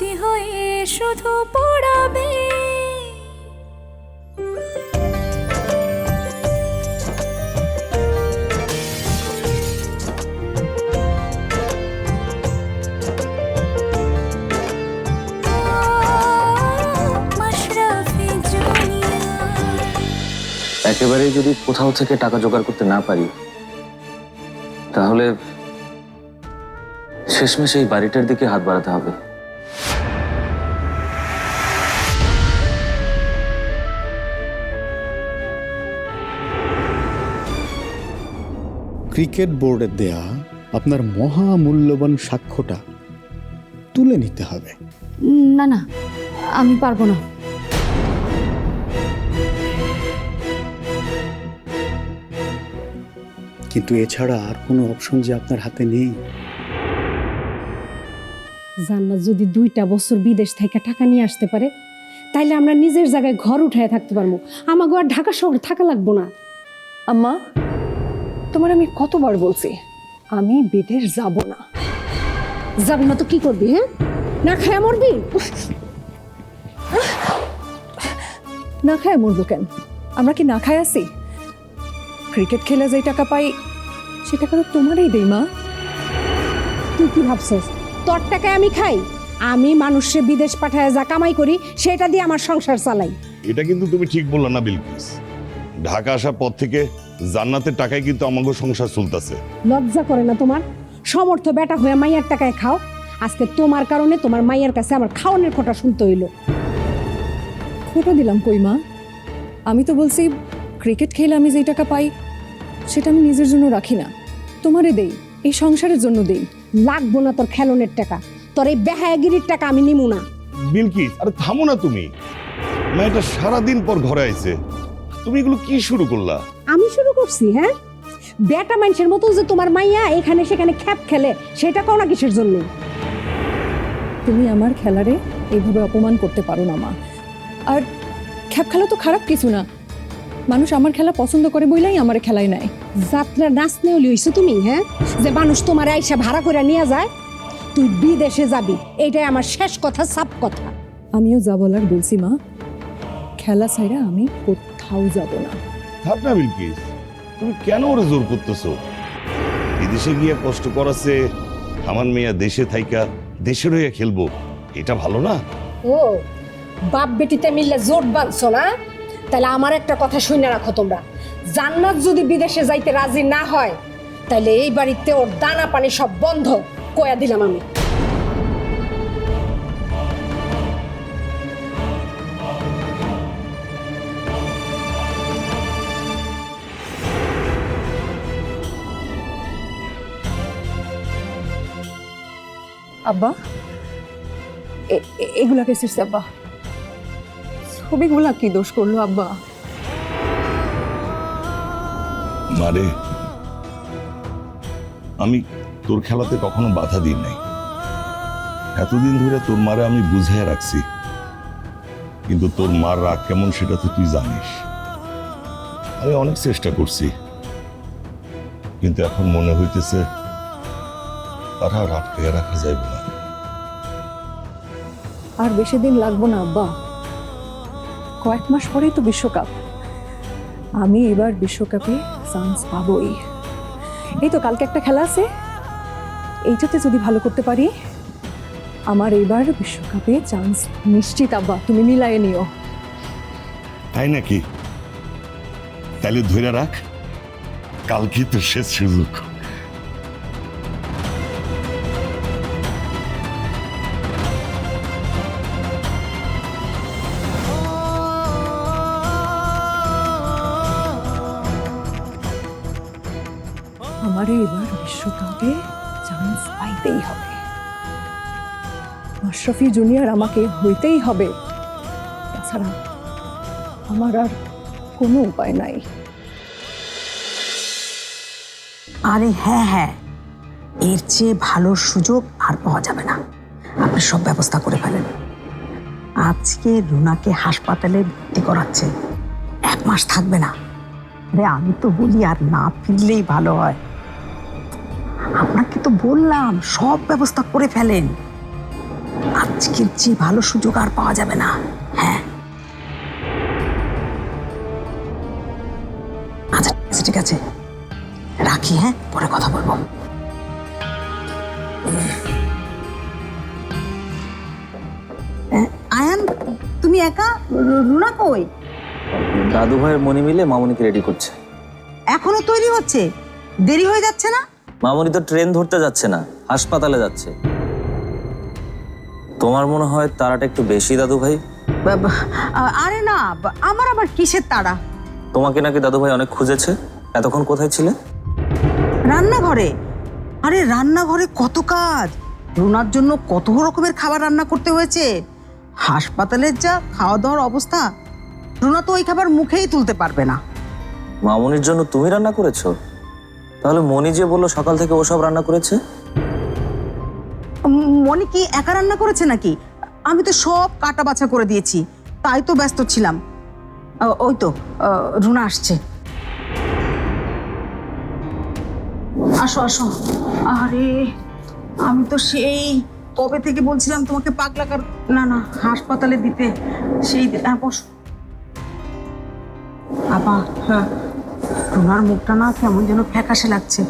স্মৃতি হয়ে শুধু পড়াবে। একেবারেই যদি কোথাও থেকে টাকা জোগাড় করতে না পারি, তাহলে শেষমেশ এই বাড়িটার দিকে হাত বাড়াতে হবে। ক্রিকেট বোর্ডের দেয়া আপনার মহামূল্যবান সাক্ষ্যটা তুলে নিতে হবে। না না আমি পারব না। কিন্তু এছাড়া আর কোনো অপশন যে আপনার হাতে নেই? জান্নাত যদি দুইটা বছর বিদেশ থেকে টাকা নিয়ে আসতে পারে তাইলে আমরা নিজের জায়গায় ঘর উঠায় থাকতে পারব। আমাকে আর ঢাকা শহর থাকা লাগবো না। আম্মা তোমার আমি কতবার বলছি? আমি বিদেশ যাব না। যাবি না তো কি করবি হ্যাঁ? না খায় মরবি? না খায় মরবো কেন? আমরা কি না খায় আছি? ক্রিকেট খেলে যে টাকা পাই সে টাকা তো তোমারই দেই মা। তুই কি ভাবছস? তোর টাকায় আমি খাই? আমি মানুষে বিদেশ পাঠায় যা কামাই করি সেটা দিয়ে আমার সংসার চালাই। এটা কিন্তু তুমি ঠিক বললা না বিলকিস। ঢাকা আসার পর থেকে জান্নাতের টাকায় কিন্তু আমাকে সংসার চলতেছে। লজ্জা করে না তোমার? সমর্থ বেটা হয়ে মাইয়ার টাকায় খাও। আজকে তোমার কারণে তোমার মাইয়ার কাছে আমার খাওয়ানোর খোটা শুনতে হইল। খোটা দিলাম কই মা? আমি তো বলছি ক্রিকেট খেলে আমি যেই টাকা পাই সেটা আমি নিজের জন্য রাখি না। তোমারে দেই এই সংসারের জন্য দেই। লাগবো না তোর খেলনের টাকা। তোর এই বেহায়াগিরির টাকা আমি নিমু না। বিলকিস আরে থামো না তুমি। মেয়েটা সারাদিন পর ঘরে আইছে। তুমি এগুলো কি শুরু করলা? আমি শুরু করছি হ্যাঁ? বেটা মানুষের মতো যে তোমার মাইয়া এখানে সেখানে খ্যাপ খেলে সেটা কও না কিসের জন্য? তুমি আমার খেলারে এইভাবে অপমান করতে পারো না মা। আর খ্যাপ খেলা তো খারাপ কিছু না। মানুষ আমার খেলা পছন্দ করে বইলাই আমার খেলায় নাই যাত্রা নাচ নেওলি হইছো তুমি হ্যাঁ? যে মানুষ তোমার আইসা ভাড়া করে নিয়ে যায় তুই বিদেশে যাবি এটাই আমার শেষ কথা সাপ কথা। আমিও যা বলার বলছি মা। খেলা ছাইরা আমি কোথাও যাব না। থাক না বিলকিস তুমি কেন ওরে জোর করতেছো? বিদেশে গিয়ে কষ্ট করাছে আমার মেয়া দেশে থাইকা দেশের হইয়া খেলব এটা ভালো না? ও বাপ বেটিতে মিললে জোট বাঁধছো না? তাহলে আমার একটা কথা শুনে রাখো তোমরা। জান্নাত যদি বিদেশে যাইতে রাজি না হয় তাহলে এই বাড়িতে ওর দানা পানি সব বন্ধ কয়া দিলাম আমি। আব্বা এগুলা কে আব্বা। ছবিগুলা কি দোষ করল, আব্বা? মারে, আমি তোর খেলাতে কখনো বাধা দিই নাই। এতদিন ধরে তোর মারে আমি বুঝিয়ে রাখছি। কিন্তু তোর মার রাগ কেমন সেটা তো তুই জানিস। আমি অনেক চেষ্টা করছি। কিন্তু এখন মনে হইতেছে তারা আর আটকে রাখা যাইবে না। আর বেশি দিন লাগবো না আব্বা। কয়েক মাস পরেই তো বিশ্বকাপ। আমি এবার বিশ্বকাপে চান্স পাবই। এই তো কালকে একটা খেলা আছে। এইটাতে যদি ভালো করতে পারি আমার এবার বিশ্বকাপে চান্স নিশ্চিত আব্বা। তুমি মিলায়ে নিও। তাই নাকি? তাহলে ধরে রাখ কালকে তো শেষ সুযোগ। বিশ্বকাপে চান্স পাইতেই হবে। মাশরাফি জুনিয়র আমাকে হইতেই হবে। তাছাড়া আমার আর কোনো উপায় নাই। আরে হ্যাঁ হ্যাঁ। এর চেয়ে ভালো সুযোগ আর পাওয়া যাবে না। আপনি সব ব্যবস্থা করে ফেলেন। আজকে রুনাকে হাসপাতালে ভর্তি করাচ্ছে। এক মাস থাকবে না। আরে আমি তো বলি, আর না ফিরলেই ভালো হয়। আপনাকে তো বললাম সব ব্যবস্থা করে ফেলেন। আজকের যে ভালো সুযোগ আর পাওয়া যাবে না। হ্যাঁ। আচ্ছা ঠিক আছে ঠিক আছে। রাখি হ্যাঁ? পরে কথা বলব। আয়ান তুমি একা? রুনা কই? দাদু ভাইয়ের মনি মিলে মামনিকে রেডি করছে। এখনও তৈরি হচ্ছে? দেরি হয়ে যাচ্ছে না? মামনি তো ট্রেন ধরতে যাচ্ছে না হাসপাতালে যাচ্ছে। তোমার মনে হয় তারাটা একটু বেশি দাদু ভাই? আ- আরে না বা- আমার আবার কিসের তাড়া তোমাকে নাকি দাদু ভাই অনেক খুঁজেছে? এতক্ষণ কোথায় ছিলে? রান্নাঘরে। আরে রান্নাঘরে কত কাজ! রুনার জন্য কত রকমের খাবার রান্না করতে হয়েছে। হাসপাতালের যা খাওয়া দাওয়ার অবস্থা রুনা তো ওই খাবার মুখেই তুলতে পারবে না। মামনির জন্য তুমি রান্না করেছ? তাহলে মনি যে বলল সকাল থেকে ওসব রান্না করেছে? মনি কি একা রান্না করেছে নাকি? আমি তো সব কাটা বাছা করে দিয়েছি, তাই তো ব্যস্ত ছিলাম। ওই তো রুনা আসছে। আসো আসো। আরে, আমি তো সেই, কবে থেকে বলছিলাম তোমাকে পাগলা কার না না, হাসপাতালে দিতে, সেই বসো। আপা হ্যাঁ। রুনার মুখটা না কেমন যেন ফ্যাকাশে লাগছে।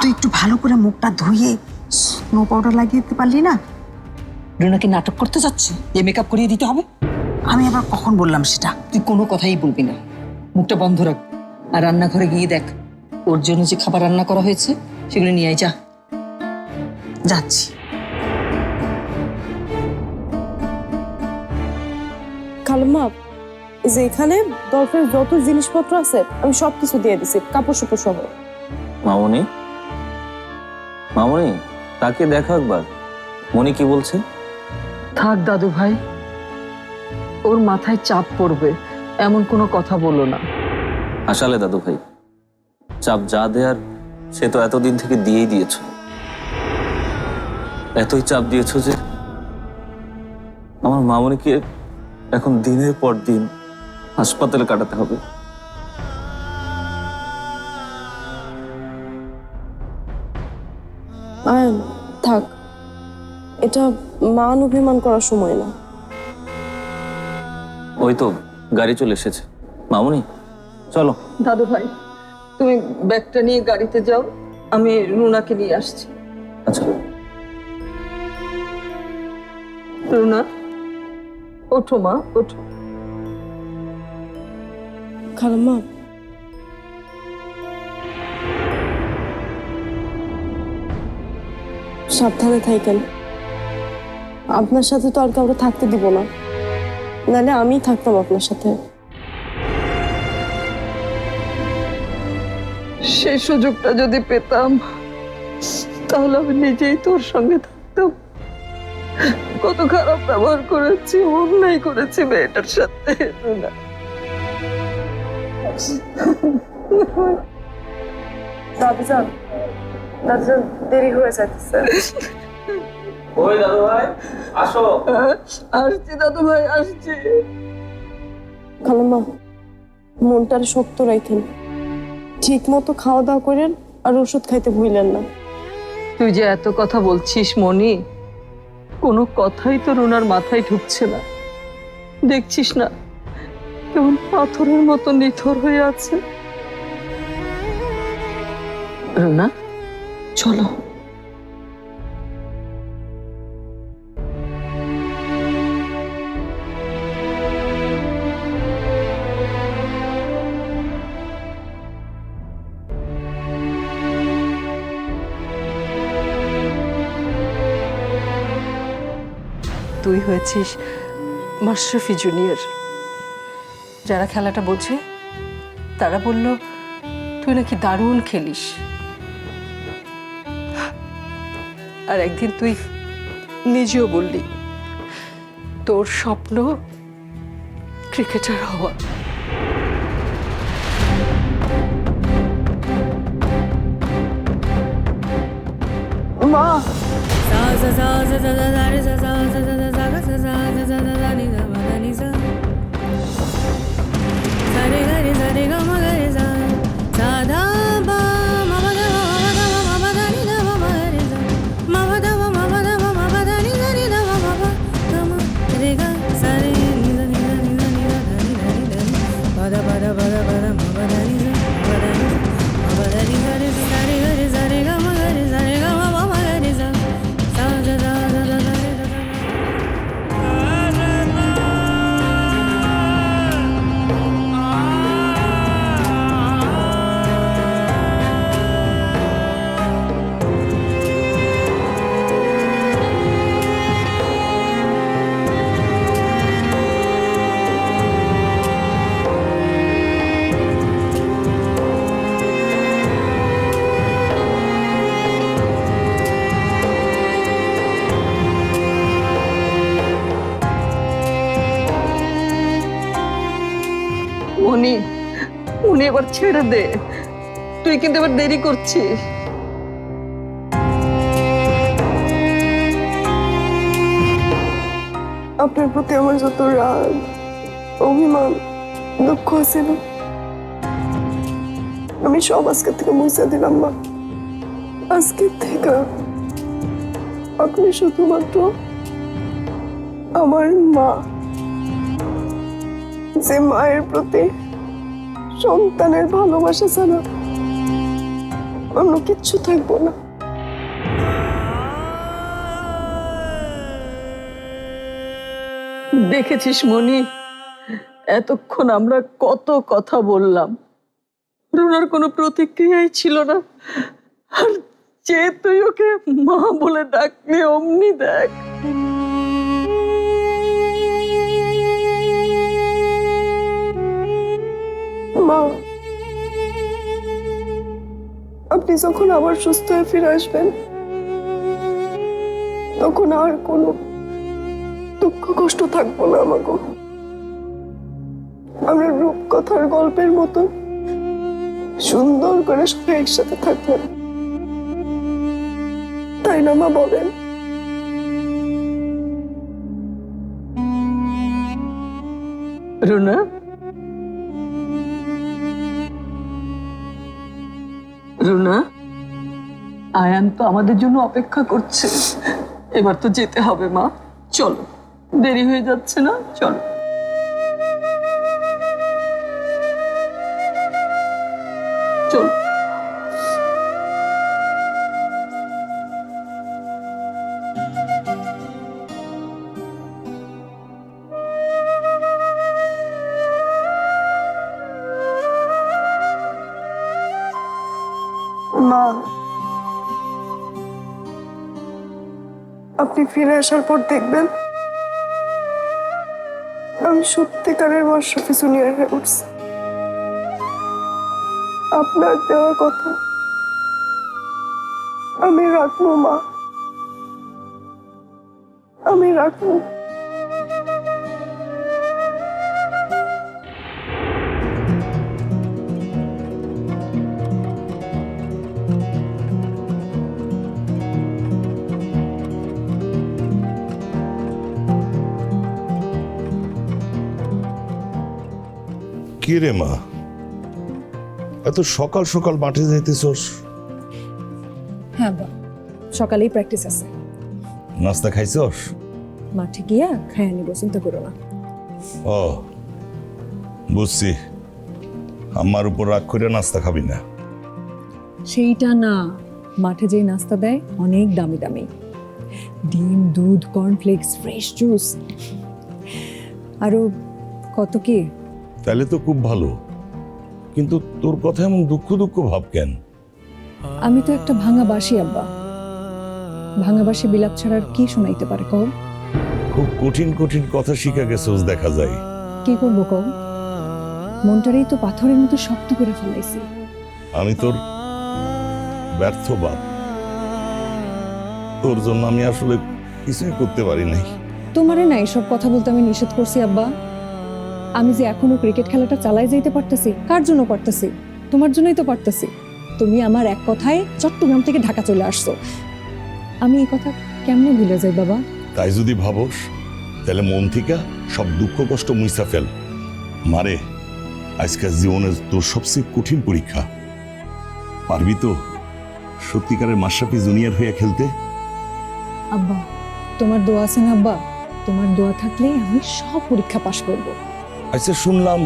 তুই একটু ভালো করে মুখটা ধুয়ে স্নো পাউডার লাগিয়ে দিতে পারলি না? রুনা কি নাটক করতে যাচ্ছে যে মেকআপ করিয়ে দিতে হবে। আমি আবার কখন বললাম সেটা? তুই কোনো কথাই বলবি না। মুখটা বন্ধ রাখ। আর রান্নাঘরে গিয়ে দেখ ওর জন্য যে খাবার রান্না করা হয়েছে সেগুলো নিয়ে আয় যা। যাচ্ছি। খালাম্মা যে এখানে দরকার যত জিনিসপত্র আছে আমি সব কিছু দিয়ে দিছি কাপড় চোপড় সহ। মামনি? মামনি তাকে দেখো একবার। মনি কি বলছে? থাক দাদু ভাই ওর মাথায় চাপ পড়বে এমন কোনো কথা বলো না। আসলে দাদু ভাই চাপ যা দেয়ার সে তো এতদিন থেকে দিয়েই দিয়েছ। এতই চাপ দিয়েছ যে আমার মামনিকে এখন দিনের পর দিন হাসপাতালে কাটাতে হবে। আয়ন থাক। এটা মান অভিমান করার সময় না। ওই তো গাড়ি চলে এসেছে। মামুনি চলো। দাদু ভাই তুমি ব্যাগটা নিয়ে গাড়িতে যাও আমি রুনাকে নিয়ে আসছি। আচ্ছা। রুনা ওঠো মা ওঠো। খালাম্মা। সাবধানে থাকেন। আপনার সাথে তো আর কাউকে থাকতে দিব না। নাহলে আমি থাকতাম আপনার সাথে। সেই সুযোগটা যদি পেতাম, তাহলে আমি নিজেই তোর সঙ্গে থাকতাম। কত খারাপ ব্যবহার করেছি, অন্যায় করেছি মেয়েটার সাথে। রুনা দাদিজান দাদিজান দেরি হয়ে যাচ্ছে ওই দাদু ভাই আসো। আসছি দাদু ভাই আসছি। খালাম্মা মনটার শক্ত রাখেন ঠিক মতো খাওয়া দাওয়া করেন আর ওষুধ খাইতে ভুলেন না। তুই যে এত কথা বলছিস মনি কোনো কথাই তো রুনার মাথায় ঢুকছে না। দেখছিস না কেমন পাথরের মতো নিথর হয়ে আছে। রুনা চলো। তুই হয়েছিস মাশরাফি জুনিয়র। যারা খেলাটা বোঝে তারা বলল তুই নাকি দারুণ খেলিস আর একদিন তুই নিজেও বললি তোর স্বপ্ন ক্রিকেটার হওয়া মা digamos de ছেড়ে দে। তুই কিন্তু এবার দেরি করছিস। আপনার প্রতি আমার যত রাগ, অভিমান, দুঃখ ছিল আমি সব আজকে থেকে মুছে দিলাম মা। আজকে থেকে আপনি শুধুমাত্র আমার মা। যে মায়ের প্রতি সন্তানের ভালোবাসা ছাড়া অন্য কিচ্ছু থাকব না। দেখেছিস মনি? এতক্ষণ আমরা কত কথা বললাম। রুনার কোনো প্রতিক্রিয়াই ছিল না। আর যে তুই ওকে মা বলে ডাকলে অমনি দেখ। মা। আপনি যখন আবার সুস্থ হয়ে ফিরে আসবেন, তখন আর কোনো দুঃখ কষ্ট থাকব না আমাকে আমরা রূপকথার গল্পের মতো সুন্দর করে সবাই একসাথে থাকব। তাই না মা বলেন? রুনা? রুনা, আয়ান তো আমাদের জন্য অপেক্ষা করছে। এবার তো যেতে হবে, মা। চলো। দেরি হয়ে যাচ্ছে না? চলো। মা, আপনি ফিরে আসার পর দেখবেন আমি সত্যিকারের মাশরাফি জুনিয়র হয়ে উঠছি। আপনার দেওয়া কথা আমি রাখব, মা। আমি রাখব। কি রে মা? এত সকাল সকাল মাঠে যাইতেছস। হ্যাঁ বা সকালেই প্র্যাকটিস আছে। নাস্তা খাইছস? মাঠে গিয়া খাই আনিব চিন্তা করো না। ও বুঝছি। আমার উপর রাগ করে নাস্তা খাবি না। সেইটা না মাঠে যেই নাস্তা দেয় অনেক দামি দামি। ডিম দুধ কর্নফ্লেক্স ফ্রেশ জুস আরও কত কি? তাহলে তো খুব ভালো। কিন্তু তোর কথা এমন দুঃখ দুঃখ ভাব কেন? আমি তো একটা ভাঙা বাসি আব্বা। ভাঙা বাসি বিলাপ ছাড়ার কি শোনাইতে পারে কও? খুব কঠিন কঠিন কথা শিখা গেছোস দেখা যায়। কি করব কও? মনটারেই তো পাথরের মতো শক্ত করে ফেলাইছি। আমি তোর ব্যর্থ বাপ। তোর জন্য আমি আসলে কিছুই করতে পারি নাই। তোমারে না এসব কথা বলতে আমি নিষেধ করছি আব্বা। আমি যে এখনও ক্রিকেট খেলাটা চালাই যাইতে পারতেছি কার জন্য পারতেছি? তোমার জন্যই তো পারতেছি। তুমি আমার এক কথায় চট্টগ্রাম থেকে ঢাকা চলে আসছো। আমি এই কথা কেমনে ভুলে যাই বাবা? তাই যদি ভাবস তাহলে মন থেকে সব দুঃখ কষ্ট মুইসা ফেল। মারে আজকাল জীবনের তোর সবচেয়ে কঠিন পরীক্ষা। পারবি তো সত্যিকারের মাশরাফি জুনিয়র হয়ে খেলতে? আব্বা তোমার দোয়া আছে না আব্বা? তোমার দোয়া থাকলে আমি সব পরীক্ষা পাশ করব। আচ্ছা শুনলাম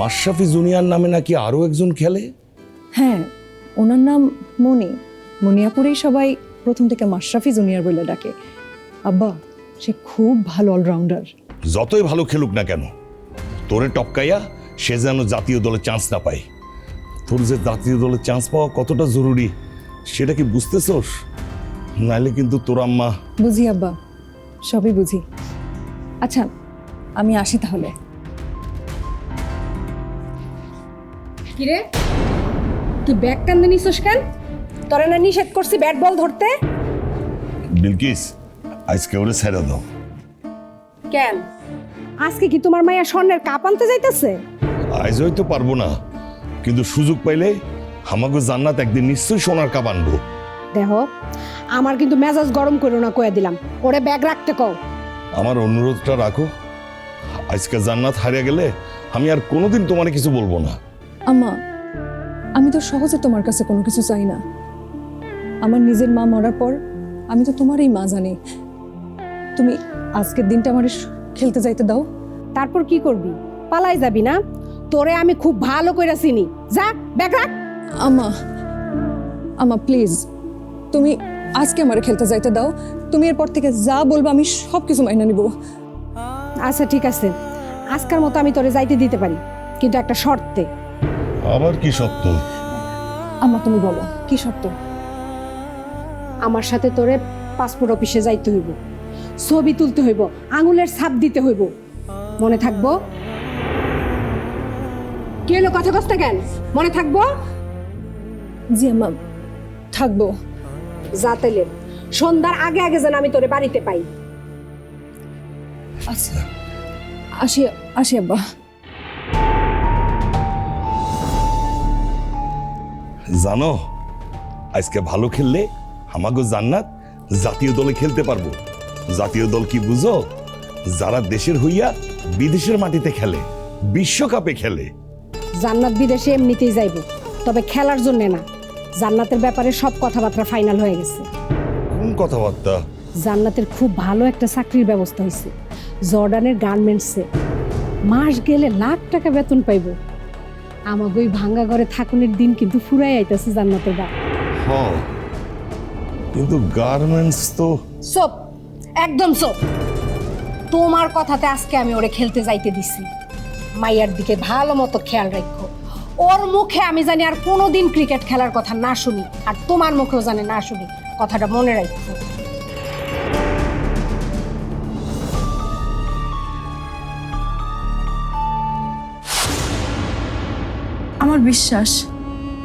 মাশরাফি জুনিয়র নামে নাকি আরও একজন খেলে? হ্যাঁ ওনার নাম মনি। মনিয়াপুরেই সবাই প্রথম থেকে মাশরাফি জুনিয়র বলে ডাকে। আব্বা সে খুব ভালো অলরাউন্ডার। যতই ভালো খেলুক না কেন তোরে টপকাইয়া সে যেন জাতীয় দলে চান্স না পায়। তোর যে জাতীয় দলে চান্স পাওয়া কতটা জরুরি সেটা কি বুঝতেছস? নাইলে কিন্তু তোর আম্মা বুঝি আব্বা। সবই বুঝি। আচ্ছা আমি আসি তাহলে। কিরে? তুই ব্যাগ কান্দে নিছিস কেন? তোরা না নিষেধ করছি ব্যাট বল ধরতে। বিলকিস আজকে ওরে ছেড়ে দাও। কেন? আজকে কি তোমার মাইয়া স্বর্ণের কাপ আনতে যাইতেছে? আজ হয়তো পারব না কিন্তু সুযোগ পাইলে আমাকে জান্নাত একদিন নিশ্চয়ই সোনার কাপ আনব। দেখো আমার কিন্তু মেজাজ গরম করো না কয়ে দিলাম। ওরে ব্যাগ রাখতে কও। আমার অনুরোধটা রাখো আজকে জান্নাত হারিয়ে গেলে আমি আর কোনোদিন তোমার কিছু বলব না। আম্মা আমি তো সহজে তোমার কাছে কোনো কিছু চাই না। আমার নিজের মা মরার পর আমি তো তোমারই মা জানি। তুমি আজকের দিনটা আমার খেলতে যাইতে দাও। তারপর কি করবি? পালাই যাবি না? তোরে আমি খুব ভালো করে চিনি। যা ব্যাগ রাখ। আমা আমা প্লিজ তুমি আজকে আমার খেলতে যাইতে দাও। তুমি এরপর থেকে যা বলব আমি সব কিছু মাইনা নিব। আচ্ছা ঠিক আছে। আজকের মতো আমি তোরে যাইতে দিতে পারি। কিন্তু একটা শর্তে। আবার কি সত্য আমা তুমি বলো কি শর্ত? আমার সাথে তোরে পাসপোর্ট অফিসে যাইতে হইব ছবি তুলতে হইব আঙুলের ছাপ দিতে হইব। মনে থাকব? কি হলো কথা কষ্ট কেন? মনে থাকব? জি আমা থাকব। যা তাইলে। সন্ধ্যার আগে আগে যেন আমি তোরে বাড়িতে পাই। আচ্ছা। আসি আসি আব্বা। জানো আজকে ভালো খেললে আমাকে জান্নাত জাতীয় দলে খেলতে পারব। জাতীয় দল কি বুঝো? যারা দেশের হইয়া বিদেশের মাটিতে খেলে বিশ্বকাপে খেলে। জান্নাত বিদেশে এমনিতেই যাইব তবে খেলার জন্য না। জান্নাতের ব্যাপারে সব কথাবার্তা ফাইনাল হয়ে গেছে। কোন কথাবার্তা? জান্নাতের খুব ভালো একটা চাকরির ব্যবস্থা হয়েছে জর্ডানের গার্মেন্টসে। মাস গেলে লাখ টাকা বেতন পাইব। আমাকে ওই ভাঙ্গা ঘরে থাকুনের দিন কিন্তু ফুরাই আইতাছে জান্নাতের বা হ কিন্তু গার্মেন্টস তো সোপ একদম সোপ। তোমার কথাতে আজকে আমি ওরে খেলতে যাইতে দিছি। মাইয়ার দিকে ভালো মতো খেয়াল রাখো ওর মুখে আমি জানি আর কোনোদিন ক্রিকেট খেলার কথা না শুনি আর তোমার মুখেও জানি না শুনি। কথাটা মনে রাখো আমার বিশ্বাস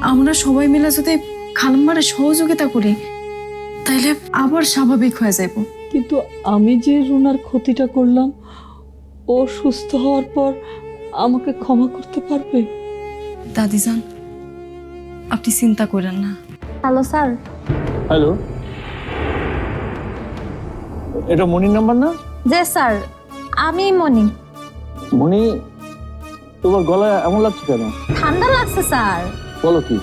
আমরা সবাই মিলে যদি খালাম্মারে সহযোগিতা করি তাইলে আবার স্বাভাবিক হয়ে যাব কিন্তু আমি যে রুনার ক্ষতিটা করলাম ও সুস্থ হওয়ার পর আমাকে ক্ষমা করতে পারবে? দাদিজান আপনি চিন্তা করেন না। Hello sir. হ্যালো। এটা মনির নাম্বার না? যে স্যার। আমি মনি। মনি তোমার গলা এমন লাগছে কেন? ঠান্ডা লাগছে স্যার। বলো কি?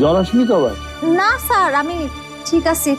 জ্বর আসেনি তো আবার? না স্যার আমি ঠিক আছি।